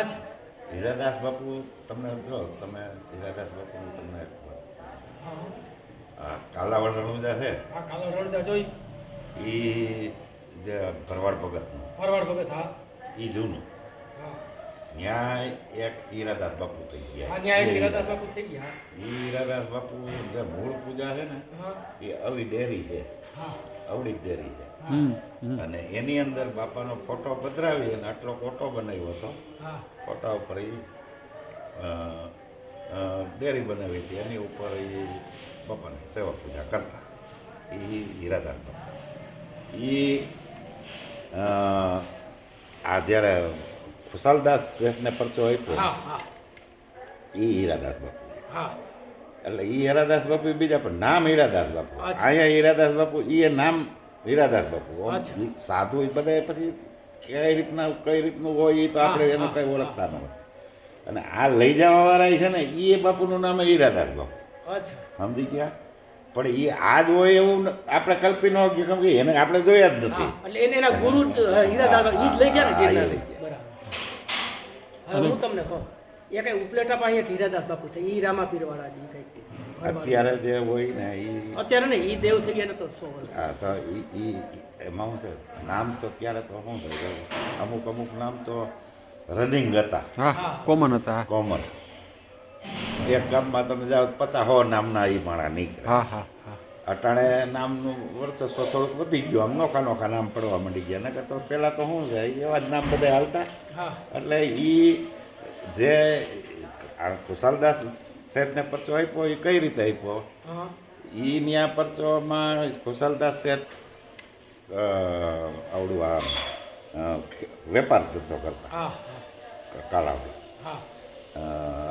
અચ્છા હીરાદાસ બાપુ તમને જો તમે હીરાદાસ બાપુનું તમને કાલાવડ રણુજા છે? હા કાલો રણજા જોઈ. એ જે ભરવાડ ભગતનું. ભરવાડ ભગત હા. એ જૂનું. ત્યાં એક ઈરાદાસ બાપુ થઈ ગયા. ઈરાદાસ બાપુ થઈ ગયા. હીરાદાસ બાપુ જે મૂળ પૂજા છે ને એ આવી ડેરી છે. અવળી દેરી ડેરી છે અને એની અંદર બાપાનો ફોટો પધરાવી અને આટલો ફોટો બનાવ્યો હતો. હા. ફોટા ઉપર એ ડેરી બનાવી હતી. એની ઉપર એ બાપાની સેવા પૂજા કરતા. એ હીરાદાસ બાપા. એ આ જ્યારે ખુશાલદાસ શેઠને પરચો આપ્યો હા હા. એ હીરાદાસ બાપુ હા. એટલે એ હીરાદાસ બાપુ બીજા પણ નામ હીરાદાસ બાપુ. અહીંયા હીરાદાસ બાપુ એ નામ હીરાદાસ બાપુ. સાધુ એ બધા પછી કઈ રીતના કઈ રીતનું હોય એ તો આપણે એને કઈ ઓળખતા ન હોય. અને આ લઈ જવા વાળા છે ને એ બાપુનું નામ હીરાદાસ બાપુ. સમજી ગયા? પણ એ આ જ હોય એવું આપણે કલ્પી ન શકીએ કેમ કે એને આપણે જોયા જ નથી. એટલે એને એના ગુરુ હીરાદાસ બાપુ, જ લઈ ગયા ને લઈ ગયા. બરાબર. હવે હું તમને કહું. એ કઈ ઉપલેટા પાસે હીરાદાસ બાપુ છે ઈ રામાપીર વાળા ઈ કઈ અત્યારે જે હોય ને એ અત્યારે ને ઈ દેવ થઈ ગયા ને તો સો વર્ષ. હા તો ઈ ઈ એમાં શું છે નામ તો ત્યારે તો શું થઈ અમુક અમુક નામ તો રનિંગ હતા. હા. હા. કોમન હતા. કોમન એક ગામમાં તમે જાઓ પચાસ હો નામના એ માણા નીકળે. હા હા હા. અટાણે નામનું વર્ચસ્વ થોડુંક વધી ગયું આમ નોખા નોખા નામ પડવા માંડી ગયા. નકર તો પહેલાં તો શું છે એવા જ નામ બધા હાલતા. એટલે એ જે કુશાલદાસ શેઠને પરચો આપ્યો એ કઈ રીતે આપ્યો? એ ન્યા પરચોમાં ખુશાલદાસ શેઠ આવડું આ વેપાર ધંધો કરતા. હા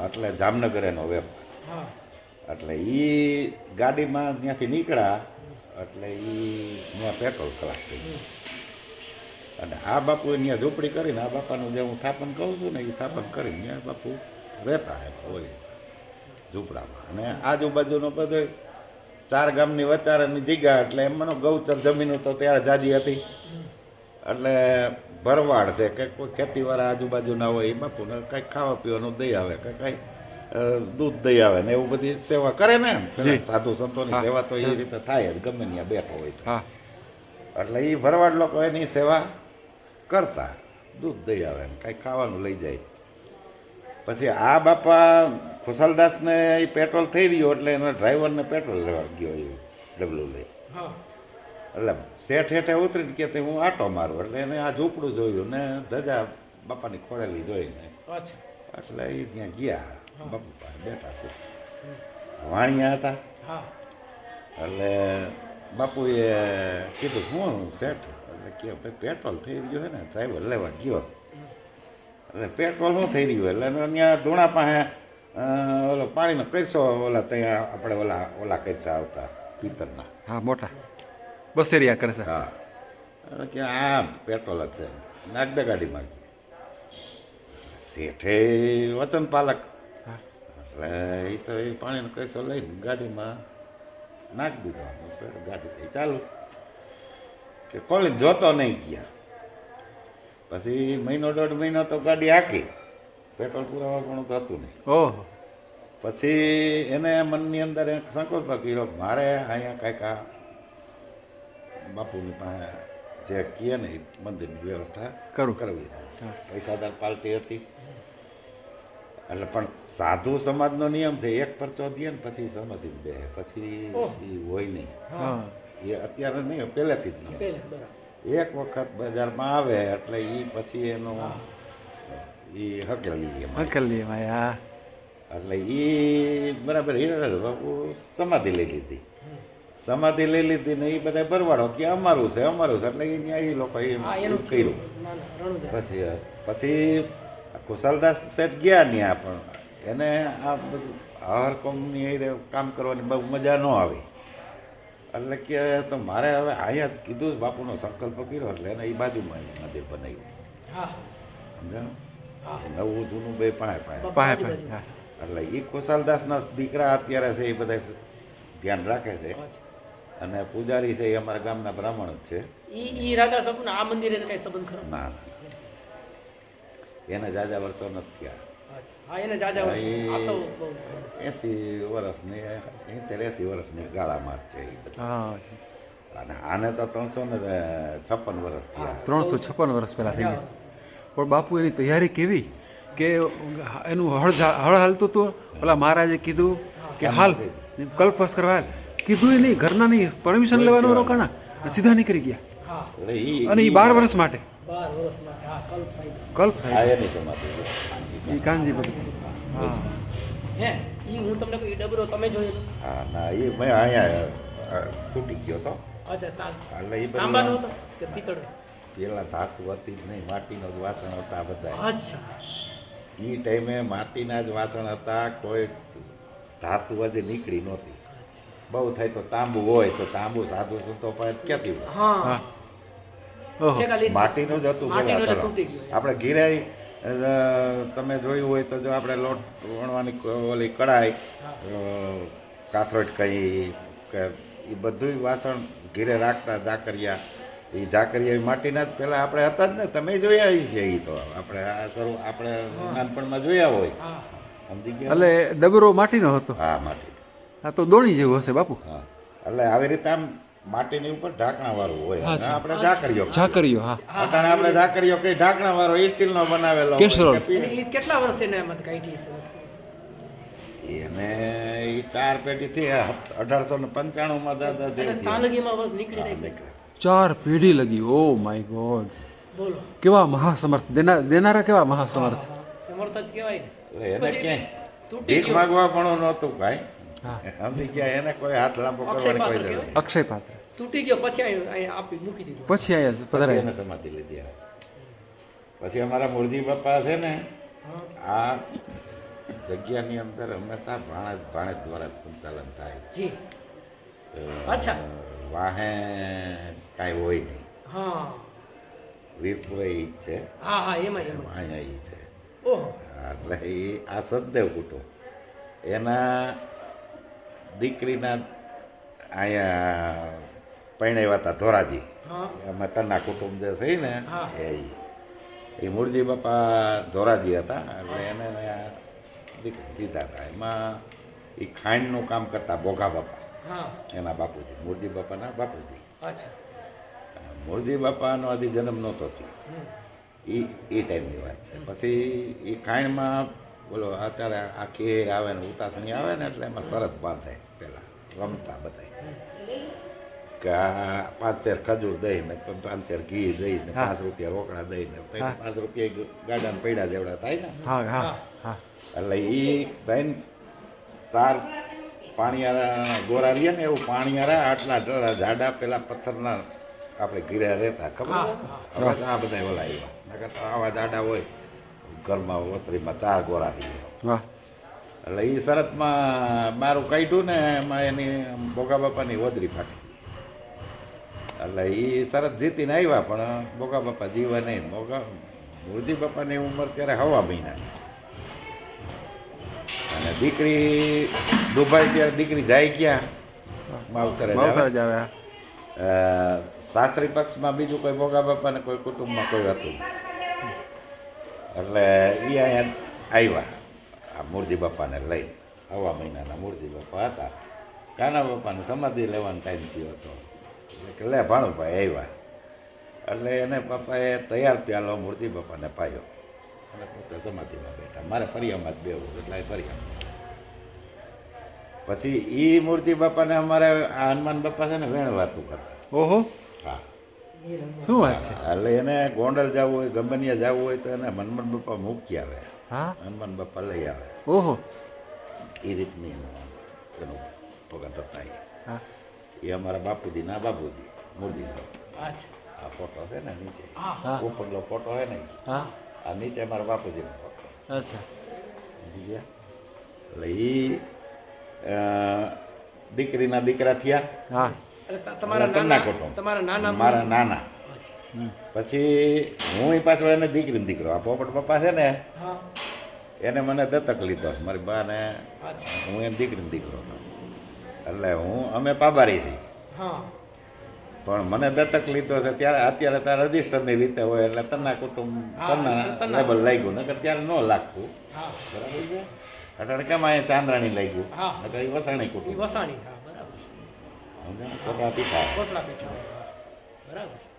એટલે જામનગર એનો વેપાર એટલે એ ગાડીમાં ત્યાંથી નીકળ્યા એટલે એ ત્યાં પેટ્રોલ ખલાસ થઈ ગયું. અને આ બાપુ ત્યાં ઝૂંપડી કરીને આ બાપાનું જે હું થાપન કહું છું ને એ થાપન કરીને ત્યાં બાપુ રહેતા એમ હોય ઝૂંપડામાં. અને આજુબાજુનો બધો ચાર ગામની વચારાની જગ્યા એટલે એમનો ગૌચર જમીનો તો ત્યારે જાજી હતી. એટલે ભરવાડ છે કે કોઈ ખેતીવાળા આજુબાજુના હોય એ બાપુને કંઈક ખાવા પીવાનું દઈ આવે કે કંઈ દૂધ દઈ આવે ને એવું બધી સેવા કરે ને સાધુ સંતોની સેવા તો એ રીતે થાય જ ગમે ત્યાં બેઠો હોય તો. એટલે એ ભરવાડ લોકો એની સેવા કરતા દૂધ દઈ આવે ને કાંઈ ખાવાનું લઈ જાય. પછી આ બાપા ખુશાલદાસને એ પેટ્રોલ થઈ રહ્યો એટલે એના ડ્રાઈવરને પેટ્રોલ લેવા ગયો એ ડબલું લઈ. હા. એટલે શેઠ હેઠે ઉતરીને કે હું આટો મારું એટલે એને આ ઝૂંપડું જોયું ને ધજા બાપાની ખોડેલી જોઈને. એટલે એ ત્યાં ગયા. બાપુ બેઠા છે. વાણિયા હતા. હા. એટલે બાપુએ કીધું હું શેઠ? એટલે કે ભાઈ પેટ્રોલ થઈ રહ્યું છે ને ડ્રાઈવર લેવા ગયો. એટલે પેટ્રોલ શું થઈ રહ્યું એટલે ત્યાં ધૂણા પાસે ઓલો પાણીનો કરશો ઓલા ત્યાં આપણે ઓલા ઓલા કરશા આવતા પિત્તરના હા મોટા. બસેરિયા કરે છે. હા. એટલે કે આ પેટ્રોલ જ છે. નાખ દે ગાડીમાં શેઠે વચન પાલક. એટલે એ તો એ પાણીનો કરશો લઈને ગાડીમાં નાખી દીધો. ગાડી થઈ. ચાલુ. કે કોલેજ જોતો નહીં ગયા. પછી મહિનો દોઢ મહિનો તો ગાડી હાકી. પેટ્રોલ પુરાવા પણ તો હતું નહીં. ઓહો. પછી એને મનની અંદર એક સંકલ્પ કર્યો મારે અહીંયા કાંઈક આ બાપુની પાસે જે કહે ને એ મંદિરની વ્યવસ્થા કરું. કરવી. પૈસાદાર પાર્ટી હતી. એટલે પણ સાધુ સમાજનો નિયમ છે એક પરચો દે ને પછી સમાધિ બે પછી એ હોય નહીં. એ અત્યારે નહીં પહેલેથી જ નહીં. એક વખત બજારમાં આવે એટલે એ પછી એનો. એ હકેલી લે. હકલી હા. એટલે એ બરાબર હીરા બાપુ સમાધિ લઈ લીધી. સમાધિ લઈ લીધી ને એ બધા ભરવાડો કે અમારું છે અમારું છે એટલે એ ત્યાં એ લોકો એ એનું કર્યું. પછી પછી કુશાલદાસ શેઠ ગયા ત્યાં પણ એને આ બધું હર કોમની કામ કરવાની બહુ મજા ન આવી. એટલે કે તો મારે હવે અહીંયા જ કીધું જ બાપુનો સંકલ્પ કર્યો એટલે એને એ બાજુમાં અહીંયા મંદિર બનાવ્યું. હા. સમજાણું હા. નવું જૂનું બે પાંચ પાંચ પાંચ એટલે એ કોશાલદાસના દીકરા અત્યારે છે એ બધા ધ્યાન રાખે છે. અને પૂજારી છે એ અમારા ગામના બ્રાહ્મણ જ છે. ઈ ઈ રાધા આ મંદિરે કઈ સંબંધ ખરો? ના ના. એને જાજા વર્ષો નથી થયા. હા એને જાજા વર્ષ. આ એંસી વર્ષની એંતેર એસી વર્ષની ગાળામાં જ છે એ બધા. અને આને તો ત્રણસો ને છપ્પન વર્ષ થયા. ત્રણસો છપ્પન વર્ષ પહેલાં થઈ ગયા. પણ બાપુ એની તૈયારી કેવી? કે એનું હળ હળ હાલતું હતું? ઓલા મહારાજે કીધું કે હાલ કલ્પવાસ કરવા કીધું કીધું નહીં ઘરના નહીં પરમિશન લેવાનું રોકાણા. સીધા નીકળી ગયા. હા. અને એ બાર વર્ષ માટે. બાર હા કલ્પ સાહિત્ય. કલ્પ આ એની સમાધિ છે. એ હા. હે ઈ હું તમને કોઈ ડબરો તમે જોયેલો હા ના એ મેં અહીંયા તૂટી ગયો તો. અચ્છા તા એટલે એ તાંબાનો હતો કે પેલા ધાતુ હતી જ નહીં માટીનો જ વાસણ હતા બધા અચ્છા. એ ટાઈમે માટીના જ વાસણ હતા કોઈ ધાતુ હજી નીકળી નહોતી. બહુ થાય તો તાંબુ હોય તો તાંબુ સાધુ સંતો પાસે ક્યાંથી હોય? હા. માટીનું જ હતું. આપણે ઘીરાઈ તમે જોયું હોય તો જો આપણે લોટ વણવાની ઓલી કડાઈ અ, કાથરોટ કઈ કે એ બધુંય વાસણ ઘીરે રાખતા ઝાકરિયા એ ઝાકરિયા માટીના જ પહેલાં આપણે હતા જ ને તમે જોયા એ છે એ તો. આપણે આ સર આપણે નાનપણમાં જોયા હોય. સમજી ગયા? એટલે ડબરો માટીનો હતો? હા માટી. આ તો દોણી જેવું હશે બાપુ. હા. એટલે આવી રીતે આમ માટીની ઉપર ઢાંકણા વાળું હોય આપણે ઝાકરિયો ઝાકરીઓ હા. અટાણે આપણે ઝાકરિયો કે ઢાંકણા વાળો એ સ્ટીલનો બનાવેલો કેસરોલ. કેટલા વર્ષ એને એમાંથી કાઢી છે એને એ ચાર પેઢીથી અઢારસો ને પંચાણું માં દાદા દેવ નીકળી. ચાર પેઢી લગી. Oh my God. બોલો. કેવા મહાસમર્થ. દેના દેનારા કેવા મહાસમર્થ. સમર્થ જ કહેવાય ને. એટલે એને ક્યાંય તૂટી ભીખ માગવા પણ નહોતું કાંઈ સમજી ગયા એને કોઈ હાથ લાંબો કરવાની કોઈ જરૂર અક્ષય પાત્ર. તૂટી ગયો પછી અહીં અહીં આપી મૂકી દીધું. પછી અહીંયા પધરાય. એને સમાધિ લીધી આ. પછી અમારા મૂળજી બાપા છે ને આ જગ્યાની અંદર હંમેશા ભાણેજ ભાણેજ દ્વારા સંચાલન થાય. જી. અ, અચ્છા. વાહે કાંઈ હોય નહીં. હા. વીરપુરે ઈ જ છે. હા હા એમાં એમાં અહીંયા ઈ છે. એટલે આ સદદેવ કુટુંબ. એના દીકરીના અહીંયા પરણાવ્યા હતા ધોરાજી. અમે તરના કુટુંબ જે છે ને એ એ મૂળજી બાપા ધોરાજી હતા એટલે એને દીકરી દીધા હતા. એમાં એ ખાંડનું કામ કરતા બોઘા બાપા. એના બાપુજી મૂળજી બાપાના બાપુજી. અચ્છા. મૂળજી બાપાનો હજી જન્મ નહોતો થયો. એ એ ટાઈમની વાત છે. પછી એ ખાંડમાં બોલો અત્યારે આ ખીર આવે ને ઉતાસણી આવે ને એટલે એમાં શરત બાંધે પહેલાં રમતા બધાય. કે આ પાંચ શેર ખજૂર દઈ ને પાંચ શેર ઘી દઈ ને પાંચ રૂપિયા રોકડા દઈ ને પાંચ રૂપિયા ગાડાને પૈડા જેવડા થાય ને? હા હા હા. એટલે એ થઈને ચાર પાણીયારા ગોરા રહીએ ને એવું પાણીયારા આટલા આટલા જાડા પેલા પથ્થરના આપણે ઘીરા રહેતા ખબર હવે આ બધા ઓલા આવ્યા. નકર આવા જાડા હોય. ઘરમાં ઓસરીમાં ચાર ગોરા રહીએ એટલે એ શરતમાં મારું કાઢ્યું ને એમાં એની બોગા બાપાની ઓદરી ફાટી એટલે એ શરત જીતીને આવ્યા પણ બોગા બાપા જીવા નહીં. બોગા મૂળજી બાપાની ઉંમર ત્યારે હવા મહિનાની. અને દીકરી દુબઈ ત્યારે દીકરી જાય ક્યાં? માવતરે. માવતર જ આવ્યા શાસ્ત્રી પક્ષમાં બીજું કોઈ ભોગા બાપાને કોઈ કુટુંબમાં કોઈ હતું નહીં. એટલે એ અહીંયા આવ્યા. આ મૂર્તિ બાપાને લઈને આવા મહિનાના મૂર્તિ બાપા હતા. કાના બાપાને સમાધિ લેવાનો ટાઈમ થયો હતો. એટલે લે ભાણુભાઈ આવ્યા. એટલે એને પપ્પાએ તૈયાર પ્યાલો મૂર્તિ બાપાને પાયો. અને પોતે સમાધિમાં બેઠા. મારે ફરિયામાં જ બેવું એટલે ફરિયામાં પછી એ મૂર્તિ બાપાને અમારે આ હનુમાન બાપા છે ને વેણ વાતું કરતા. ઓહો. શું વાત છે? એટલે એને ગોંડલ જવું હોય ગમનિયા જવું હોય તો એને હનુમાન બાપા મૂકી આવે. હા? હનુમાન બાપા લઈ આવે. ઓહો. એ રીતની એનું એનું ભગત હતા એ. હા. એ અમારા બાપુજી ના બાપુજી મૂળજી અચ્છા. આ ફોટો છે ને નીચે. હા. હા. ઉપરનો ફોટો છે ને હા. આ નીચે અમારા બાપુજીનો ફોટો. અચ્છા. સમજી ગયા? એટલે એ દીકરીના દીકરા થયા. હા. તમારા નાના તમારા નાના મારા નાના. પછી હું એ પાછો એને દીકરી દીકરો. આ પોપટ પપ્પા છે ને એને મને દત્તક લીધો. મારી બા ને હું એને દીકરી દીકરો હતો એટલે હું અમે પાબારી થઈ પણ મને દત્તક લીધો છે ત્યારે અત્યારે તાર રજીસ્ટરની રીતે હોય એટલે તના કુટુંબ હા, તના તના. લેબલ લાગ્યું. નકર ત્યારે ન લાગતું. બરાબર છે? અટાણે કેમ અહીંયા ચાંદ્રાણી લાગ્યું. હા. નકર એ વસાણી કુટુંબ. વસાણી છે પીઠા કોટલા પીઠા બરાબર.